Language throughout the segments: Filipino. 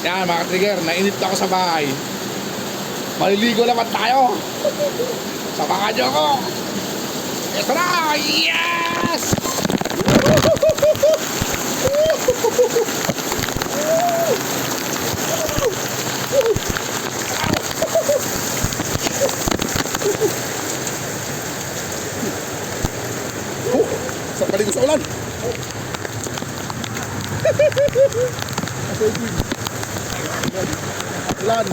Yan mga trigger, nainit na ako sa bahay. Maliligo naman tayo. Samahan niyo ako. Ito na! Yes! Oh, sa paligo sa ulan. Ulan.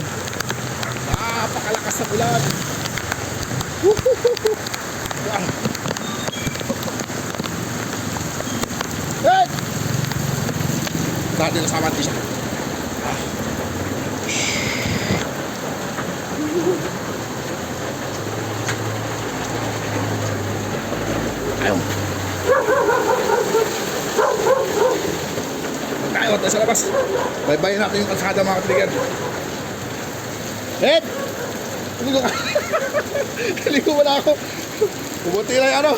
Napakalakas ng ulan. Hey! Dati nasama natin siya. Ah. Ayaw. Tayo, sa labas. Bye-bye natin yung kalsada mga trigger. Ed! Kaligo na ako. Pumunti na yung ano.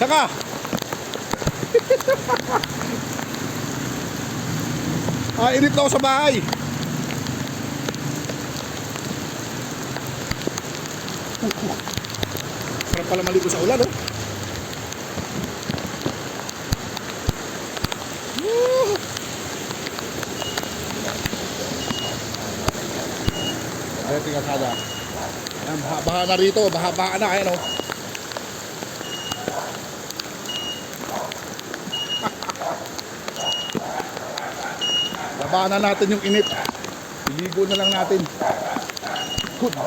Saka! ah, inip na ako sa bahay. Sarap pala maligo sa ulan, oh. Ayan, tingnan kada. Ayan, baha-baha na rito. Baha-baha na, ayan, oh. Labanan natin yung init. Iligo na lang natin. Good.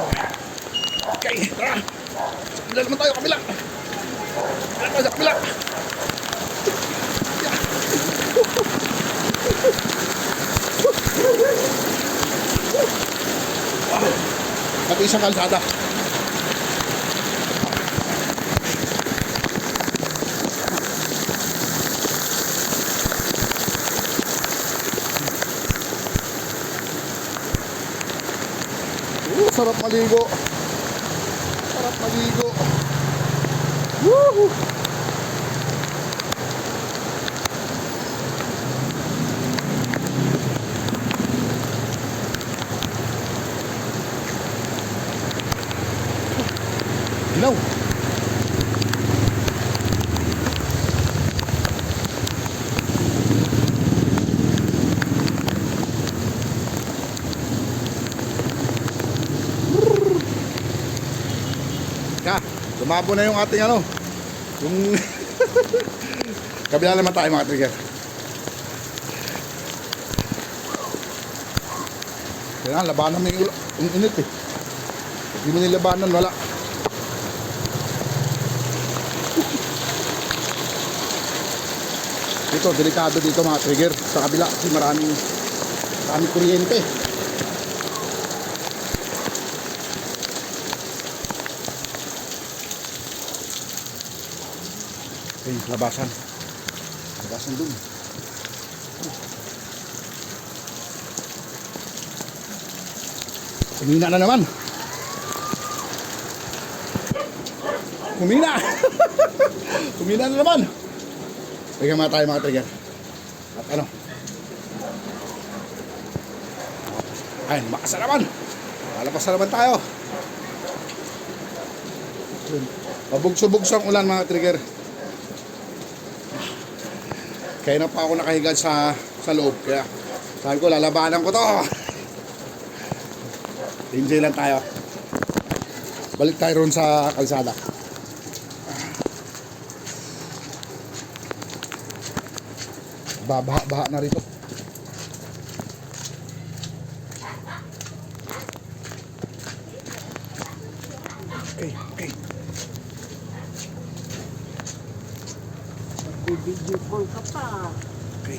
Okay, tara. Kabila naman tayo, kabila. Kabila tayo, sa kabila. Isang kalsada. Uh, sarap maligo. Sarap maligo. Woo! Ilaw. Ka, lumabo na yung ating ano. Yung kabila naman tayo mga trigger. Kailangan labanan mo yung, yung init eh. Hindi mo nilabanan, wala. Dito, delikado dito mga trigger. Sa kabila kasi maraming, maraming kuryente. Okay, labasan. Labasan dun. Kumina na naman. Kumina! Kumina na naman. Bigyan mga tayo mga trigger. At ano? Ay, makas na naman. Lalapas na naman tayo. Pabugso-bugso ang ulan mga trigger. Kaya na pa ako nakahiga sa sa loob. Kaya sabi ko, lalabanan ko to. Enjoy lang tayo. Balik tayo ron sa kalsada. Babaha-baha na rito. Okay, okay. Video call ka pa. Okay.